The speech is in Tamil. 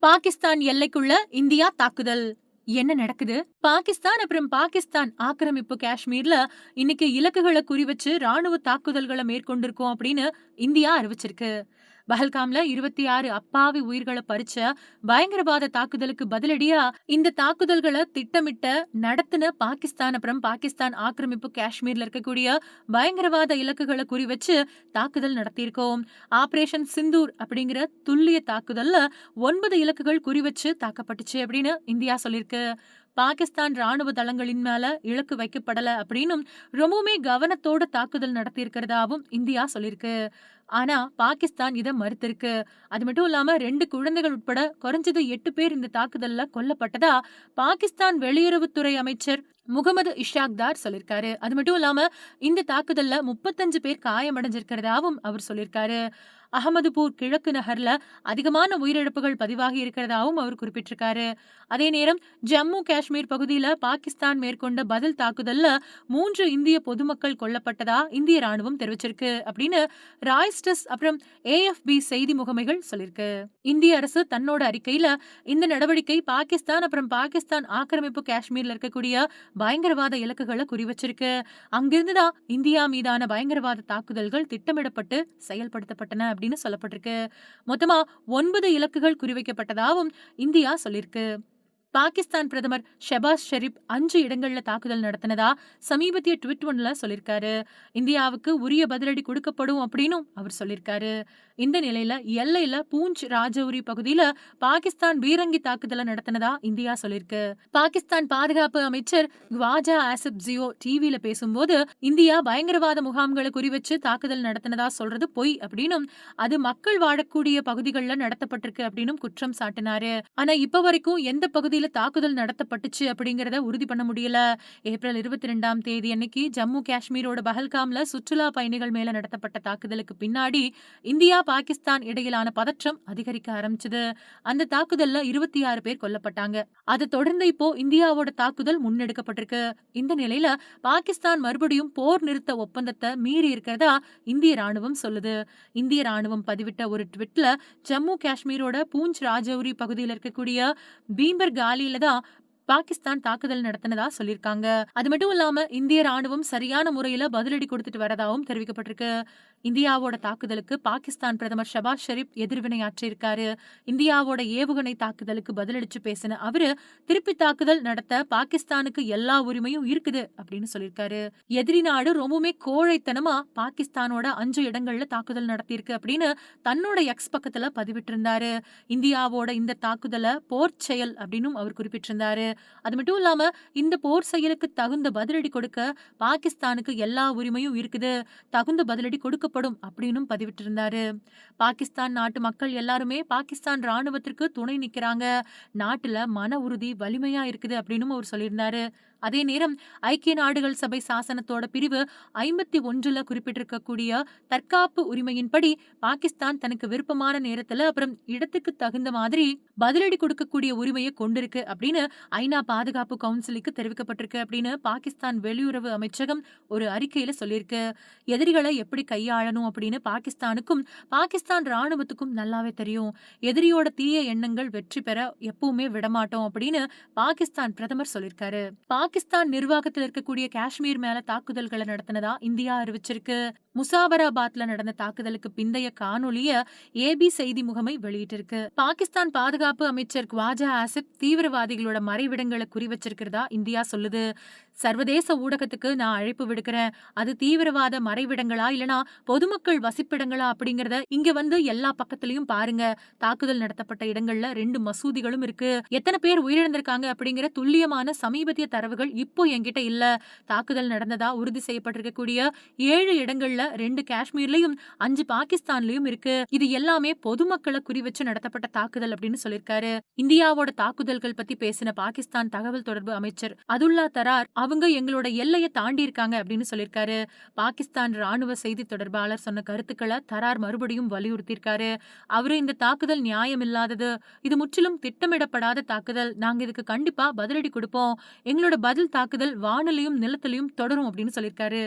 பாகிஸ்தான் எல்லைக்குள்ள இந்தியா தாக்குதல். என்ன நடக்குது? பாகிஸ்தான் அப்புறம் பாகிஸ்தான் ஆக்கிரமிப்பு காஷ்மீர்ல இன்னைக்கு இலக்குகளை குறிவச்சு ராணுவ தாக்குதல்களை மேற்கொண்டிருக்கோம் அப்படின்னு இந்தியா அறிவிச்சிருக்கு. பஹல்காம்ல இருபத்தி ஆறு அப்பாவி உயிர்களை பறிச்ச பயங்கரவாத தாக்குதலுக்கு பதிலடியா இந்த தாக்குதல்களை திட்டமிட்ட நடத்தின பாகிஸ்தான் அப்புறம் பாகிஸ்தான் ஆக்கிரமிப்பு காஷ்மீர்ல இருக்கக்கூடிய பயங்கரவாத இலக்குகளை குறிவச்சு தாக்குதல் நடத்தியிருக்கோம். ஆபரேஷன் சிந்தூர் அப்படிங்கிற துல்லிய தாக்குதல்ல ஒன்பது இலக்குகள் குறிவச்சு தாக்கப்பட்டுச்சு அப்படின்னு இந்தியா சொல்லியிருக்கு பாகிஸ்தான் ராணுவ தளங்களின் மேல இலக்கு வைக்கப்படல அப்படின்னும் ரொம்பவுமே கவனத்தோட தாக்குதல் நடத்தியிருக்கிறதாவும் இந்தியா சொல்லியிருக்கு. ஆனா பாகிஸ்தான் இதை மறுத்திருக்கு. அது மட்டும் இல்லாம ரெண்டு குழந்தைகள் உட்பட குறைஞ்சது எட்டு பேர் இந்த தாக்குதல்ல கொல்லப்பட்டதா பாகிஸ்தான் வெளியுறவுத்துறை அமைச்சர் முகமது இஷாக்தார் சொல்லிருக்காரு அது மட்டும் இல்லாம இந்த தாக்குதல்ல முப்பத்தஞ்சு பேர் காயமடைஞ்சிருக்கிறதாவும் அவர் சொல்லியிருக்காரு. அகமதுபூர் கிழக்கு நகர்ல அதிகமான உயிரிழப்புகள் பதிவாகி இருக்கிறதாவும் அவர் குறிப்பிட்டிருக்காரு. அதே நேரம் ஜம்மு காஷ்மீர் பகுதியில பாகிஸ்தான் மேற்கொண்ட பதில் தாக்குதல்ல மூன்று இந்திய பொதுமக்கள் கொல்லப்பட்டதா இந்திய ராணுவம் தெரிவிச்சிருக்கு அப்படின்னு ராய்ஸ்டஸ் அப்புறம் ஏஎஃப்பி செய்தி முகமைகள் சொல்லிருக்கு இந்திய அரசு தன்னோட அறிக்கையில இந்த நடவடிக்கை பாகிஸ்தான் அப்புறம் பாகிஸ்தான் ஆக்கிரமிப்பு காஷ்மீர்ல இருக்கக்கூடிய பயங்கரவாத இலக்குகளை குறிவச்சிருக்கு. அங்கிருந்துதான் இந்தியா மீதான பயங்கரவாத தாக்குதல்கள் திட்டமிடப்பட்டு செயல்படுத்தப்பட்டன அப்படின்னு சொல்லப்பட்டிருக்கு. மொத்தமா ஒன்பது இலக்குகள் குறிவைக்கப்பட்டதாகவும் இந்தியா சொல்லியிருக்கு பாகிஸ்தான் பிரதமர் ஷெபாஸ் ஷெரீப் அஞ்சு இடங்கள்ல தாக்குதல் நடத்தினதா சமீபத்திய ட்விட் ஒன்ல சொல்லியிருக்காரு இந்தியாவுக்கு உரிய பதிலடி கொடுக்கப்படும் அப்படின்னும் அவர் சொல்லியிருக்காரு இந்த நிலையில எல்லையில பூஞ்ச் ராஜௌரி பகுதியில பாகிஸ்தான் பீரங்கி தாக்குதலை நடத்தினதா இந்தியா சொல்லியிருக்கு பாகிஸ்தான் பாதுகாப்பு அமைச்சர் குவாஜா ஆசிப் ஜியோ டிவியில பேசும்போது இந்தியா பயங்கரவாத முகாம்களை குறிவச்சு தாக்குதல் நடத்தினதா சொல்றது பொய் அப்படின்னும் அது மக்கள் வாழக்கூடிய பகுதிகளில் நடத்தப்பட்டிருக்கு அப்படின்னும் குற்றம் சாட்டினாரு. ஆனா இப்ப வரைக்கும் எந்த பகுதி பகுதியில தாக்குதல் நடத்தப்பட்டுச்சு அப்படிங்கறத உறுதி பண்ண முடியல. ஏப்ரல் இருபத்தி ரெண்டாம் தேதி அன்னைக்கு ஜம்மு காஷ்மீரோட பஹல்காம்ல சுற்றுலா பயணிகள் மேல நடத்தப்பட்ட தாக்குதலுக்கு பின்னாடி இந்தியா பாகிஸ்தான் இடையிலான பதற்றம் அதிகரிக்க ஆரம்பிச்சது. அந்த தாக்குதல்ல இருபத்தி ஆறு பேர் கொல்லப்பட்டாங்க. அதை தொடர்ந்து இப்போ இந்தியாவோட தாக்குதல் முன்னெடுக்கப்பட்டிருக்கு. இந்த நிலையில பாகிஸ்தான் மறுபடியும் போர் நிறுத்த ஒப்பந்தத்தை மீறி இருக்கிறதா இந்திய ராணுவம் சொல்லுது. இந்திய ராணுவம் பதிவிட்ட ஒரு ட்விட்ல ஜம்மு காஷ்மீரோட பூஞ்ச் ராஜௌரி பகுதியில் இருக்கக்கூடிய பீம்பர்கா காலியில தான் பாகிஸ்தான் தாக்குதல் நடத்தினதா சொல்லியிருக்காங்க. அது மட்டும் இல்லாம இந்திய ராணுவம் சரியான முறையில பதிலடி கொடுத்துட்டு வரதாவும் தெரிவிக்கப்பட்டிருக்கு. இந்தியாவோட தாக்குதலுக்கு பாகிஸ்தான் பிரதமர் ஷபாஸ் ஷெரீப் எதிர்வினையாற்றியிருக்காரு. இந்தியாவோட ஏவுகணை தாக்குதலுக்கு பதிலளிச்சு பேசின அவரு திருப்பி தாக்குதல் நடத்த பாகிஸ்தானுக்கு எல்லா உரிமையும் இருக்குது அப்படின்னு சொல்லியிருக்காரு. எதிரி நாடு ரொம்பவுமே கோழைத்தனமா பாகிஸ்தானோட அஞ்சு இடங்கள்ல தாக்குதல் நடத்தியிருக்கு அப்படின்னு தன்னோட எக்ஸ் பக்கத்துல பதிவிட்டிருந்தாரு. இந்தியாவோட இந்த தாக்குதலை போர் செயல் அப்படின்னு அவர் குறிப்பிட்டிருந்தாரு. அது மட்டும் இல்லாம இந்த போர் செயலுக்கு தகுந்த பதிலடி கொடுக்க பாகிஸ்தானுக்கு எல்லா உரிமையும் இருக்குது. தகுந்த பதிலடி கொடுக்க கொடுக்கப்படும் அப்படின்னு பதிவிட்டிருந்தாரு. பாகிஸ்தான் நாட்டு மக்கள் எல்லாருமே பாகிஸ்தான் ராணுவத்திற்கு துணை நிற்கிறாங்க நாட்டுல மன உறுதி வலிமையா இருக்குது அப்படின்னு அவர் சொல்லியிருந்தாரு. அதே நேரம் ஐக்கிய நாடுகள் சபை சாசனத்தோட பிரிவு ஐம்பத்தி ஒன்றுல குறிப்பிட்டிருக்கக்கூடிய தற்காப்பு உரிமையின்படி பாகிஸ்தான் தனக்கு விருப்பமான நேரத்துல அப்புறம் இடத்துக்கு தகுந்த மாதிரி பதிலடி கொடுக்கக்கூடிய உரிமையை கொண்டிருக்கு அப்படின்னு ஐநா பாதுகாப்பு கவுன்சிலுக்கு தெரிவிக்கப்பட்டிருக்கு அப்படின்னு பாகிஸ்தான் வெளியுறவு அமைச்சகம் ஒரு அறிக்கையில சொல்லியிருக்கு. எதிரிகளை எப்படி கையாளணும் அப்படின்னு பாகிஸ்தானுக்கும் பாகிஸ்தான் ராணுவத்துக்கும் நல்லாவே தெரியும். எதிரியோட தீய எண்ணங்கள் வெற்றி பெற எப்பவுமே விடமாட்டோம் அப்படின்னு பாகிஸ்தான் பிரதமர் சொல்லியிருக்காரு. பாகிஸ்தான் நிர்வாகத்தில் இருக்கக்கூடிய காஷ்மீர் மேல தாக்குதல்களை நடத்தினதா இந்தியா அறிவிச்சிருக்கு. முசாபராபாத்ல நடந்த தாக்குதலுக்கு பிந்தைய காணொலிய ஏபி செய்தி முகமை வெளியிட்டிருக்கு. பாகிஸ்தான் பாதுகாப்பு அமைச்சர் குவாஜா ஆசிப் தீவிரவாதிகளோட மறைவிடங்களை குறி வச்சிருக்கிறதா இந்தியா சொல்லுது. சர்வதேச ஊடகத்துக்கு நான் அழைப்பு விடுக்கிறேன். அது தீவிரவாத மறைவிடங்களா இல்லனா பொதுமக்கள் வசிப்பிடங்களா அப்படிங்கறத இங்க வந்து எல்லா பக்கத்திலயும் பாருங்க. தாக்குதல் நடத்தப்பட்ட இடங்கள்ல ரெண்டு மசூதிகளும் இருக்கு. எத்தனை பேர் உயிரிழந்திருக்காங்க அப்படிங்கிற துல்லியமான சமீபத்திய தரவுகள் தகவல்கள் இப்போ என்கிட்ட இல்ல. தாக்குதல் நடந்ததா உறுதி செய்யப்பட்டிருக்கக்கூடிய ஏழு இடங்கள்ல ரெண்டு காஷ்மீர்லயும் அஞ்சு பாகிஸ்தான்லயும் இருக்கு. இது எல்லாமே பொதுமக்களை குறிவச்சு நடத்தப்பட்ட தாக்குதல் அப்படின்னு சொல்லியிருக்காரு. இந்தியாவோட தாக்குதல்கள் பத்தி பேசின பாகிஸ்தான் தகவல் தொடர்பு அமைச்சர் அதுல்லா தரார் அவங்க எங்களோட எல்லையை தாண்டி இருக்காங்க அப்படின்னு சொல்லியிருக்காரு. பாகிஸ்தான் ராணுவ செய்தி தொடர்பாளர் சொன்ன கருத்துக்களை தரார் மறுபடியும் வலியுறுத்தியிருக்காரு. அவரு இந்த தாக்குதல் நியாயம் இல்லாதது இது முற்றிலும் திட்டமிடப்படாத தாக்குதல். நாங்க இதுக்கு கண்டிப்பா பதிலடி கொடுப்போம். எங்களோட பதில் தாக்குதல் வானிலையும் நிலத்திலையும் தொடரும் அப்படின்னு சொல்லியிருக்காரு.